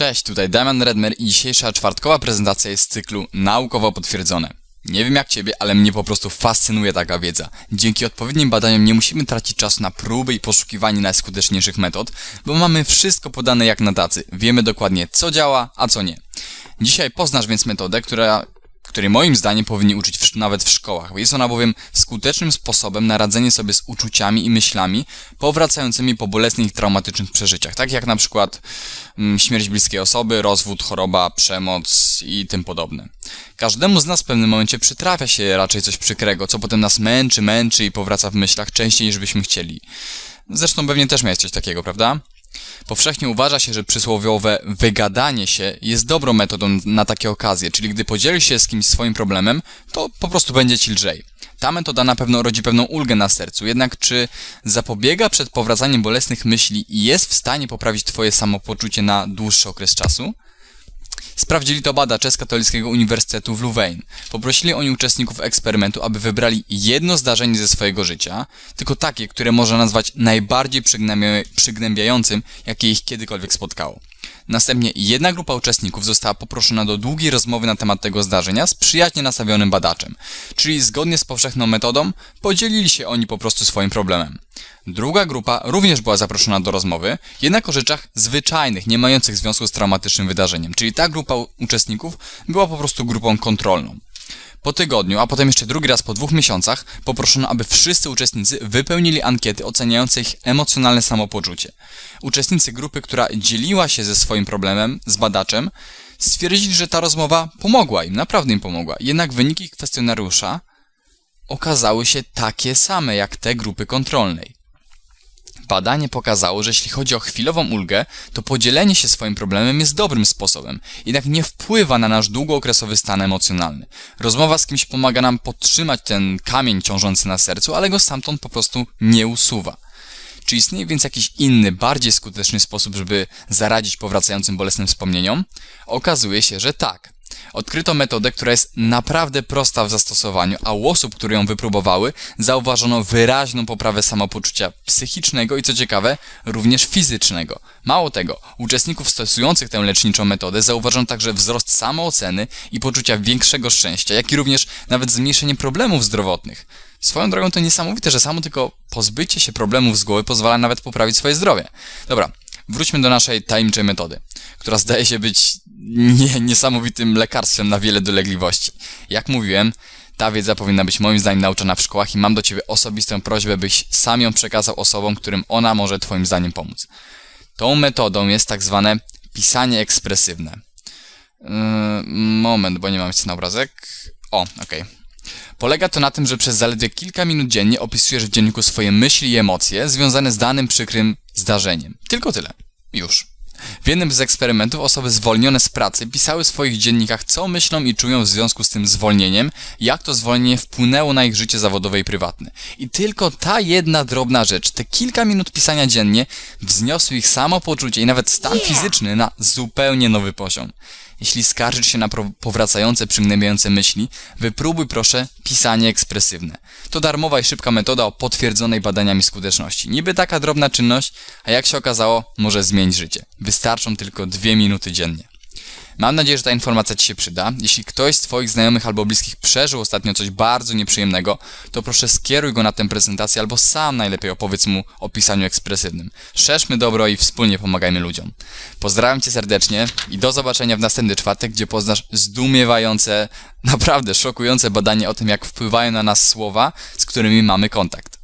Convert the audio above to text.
Cześć, tutaj Damian Redmer i dzisiejsza czwartkowa prezentacja jest z cyklu Naukowo potwierdzone. Nie wiem jak ciebie, ale mnie po prostu fascynuje taka wiedza. Dzięki odpowiednim badaniom nie musimy tracić czasu na próby i poszukiwanie najskuteczniejszych metod, bo mamy wszystko podane jak na tacy. Wiemy dokładnie co działa, a co nie. Dzisiaj poznasz więc metodę, która której moim zdaniem powinni uczyć w, nawet w szkołach. Jest ona bowiem skutecznym sposobem na radzenie sobie z uczuciami i myślami powracającymi po bolesnych traumatycznych przeżyciach, tak jak na przykład mm, śmierć bliskiej osoby, rozwód, choroba, przemoc i tym podobne. Każdemu z nas w pewnym momencie przytrafia się raczej coś przykrego, co potem nas męczy, męczy i powraca w myślach częściej niż byśmy chcieli. Zresztą pewnie też miałeś coś takiego, prawda? Powszechnie uważa się, że przysłowiowe wygadanie się jest dobrą metodą na takie okazje, czyli gdy podzielisz się z kimś swoim problemem, to po prostu będzie ci lżej. Ta metoda na pewno rodzi pewną ulgę na sercu, jednak czy zapobiega przed powracaniem bolesnych myśli i jest w stanie poprawić twoje samopoczucie na dłuższy okres czasu? Sprawdzili to badacze z Katolickiego Uniwersytetu w Louvain. Poprosili oni uczestników eksperymentu, aby wybrali jedno zdarzenie ze swojego życia, tylko takie, które można nazwać najbardziej przygnębia- przygnębiającym, jakie ich kiedykolwiek spotkało. Następnie jedna grupa uczestników została poproszona do długiej rozmowy na temat tego zdarzenia z przyjaźnie nastawionym badaczem, czyli zgodnie z powszechną metodą podzielili się oni po prostu swoim problemem. Druga grupa również była zaproszona do rozmowy, jednak o rzeczach zwyczajnych, nie mających związku z traumatycznym wydarzeniem, czyli ta grupa uczestników była po prostu grupą kontrolną. Po tygodniu, a potem jeszcze drugi raz po dwóch miesiącach, poproszono, aby wszyscy uczestnicy wypełnili ankiety oceniające ich emocjonalne samopoczucie. Uczestnicy grupy, która dzieliła się ze swoim problemem z badaczem, stwierdzili, że ta rozmowa pomogła im, naprawdę im pomogła. Jednak wyniki kwestionariusza okazały się takie same jak te grupy kontrolnej. Badanie pokazało, że jeśli chodzi o chwilową ulgę, to podzielenie się swoim problemem jest dobrym sposobem, jednak nie wpływa na nasz długookresowy stan emocjonalny. Rozmowa z kimś pomaga nam podtrzymać ten kamień ciążący na sercu, ale go stamtąd po prostu nie usuwa. Czy istnieje więc jakiś inny, bardziej skuteczny sposób, żeby zaradzić powracającym bolesnym wspomnieniom? Okazuje się, że tak. Odkryto metodę, która jest naprawdę prosta w zastosowaniu, a u osób, które ją wypróbowały, zauważono wyraźną poprawę samopoczucia psychicznego i co ciekawe, również fizycznego. Mało tego, uczestników stosujących tę leczniczą metodę zauważono także wzrost samooceny i poczucia większego szczęścia, jak i również nawet zmniejszenie problemów zdrowotnych. Swoją drogą to niesamowite, że samo tylko pozbycie się problemów z głowy pozwala nawet poprawić swoje zdrowie. Dobra, wróćmy do naszej tajemniczej metody, która zdaje się być nie, niesamowitym lekarstwem na wiele dolegliwości. Jak mówiłem, ta wiedza powinna być moim zdaniem nauczana w szkołach i mam do Ciebie osobistą prośbę, byś sam ją przekazał osobom, którym ona może Twoim zdaniem pomóc. Tą metodą jest tak zwane pisanie ekspresywne. Yy, moment, bo nie mam jeszcze na obrazek. O, okej. Polega to na tym, że przez zaledwie kilka minut dziennie opisujesz w dzienniku swoje myśli i emocje związane z danym przykrym zdarzeniem. Tylko tyle. Już. W jednym z eksperymentów osoby zwolnione z pracy pisały w swoich dziennikach, co myślą i czują w związku z tym zwolnieniem, jak to zwolnienie wpłynęło na ich życie zawodowe i prywatne. I tylko ta jedna drobna rzecz, te kilka minut pisania dziennie, wzniosły ich samopoczucie i nawet stan fizyczny na zupełnie nowy poziom. Jeśli skarżysz się na powracające, przygnębiające myśli, wypróbuj proszę pisanie ekspresywne. To darmowa i szybka metoda o potwierdzonej badaniami skuteczności. Niby taka drobna czynność, a jak się okazało, może zmienić życie. Wystarczą tylko dwie minuty dziennie. Mam nadzieję, że ta informacja Ci się przyda. Jeśli ktoś z Twoich znajomych albo bliskich przeżył ostatnio coś bardzo nieprzyjemnego, to proszę skieruj go na tę prezentację albo sam najlepiej opowiedz mu o pisaniu ekspresywnym. Szerzmy dobro i wspólnie pomagajmy ludziom. Pozdrawiam Cię serdecznie i do zobaczenia w następny czwartek, gdzie poznasz zdumiewające, naprawdę szokujące badanie o tym, jak wpływają na nas słowa, z którymi mamy kontakt.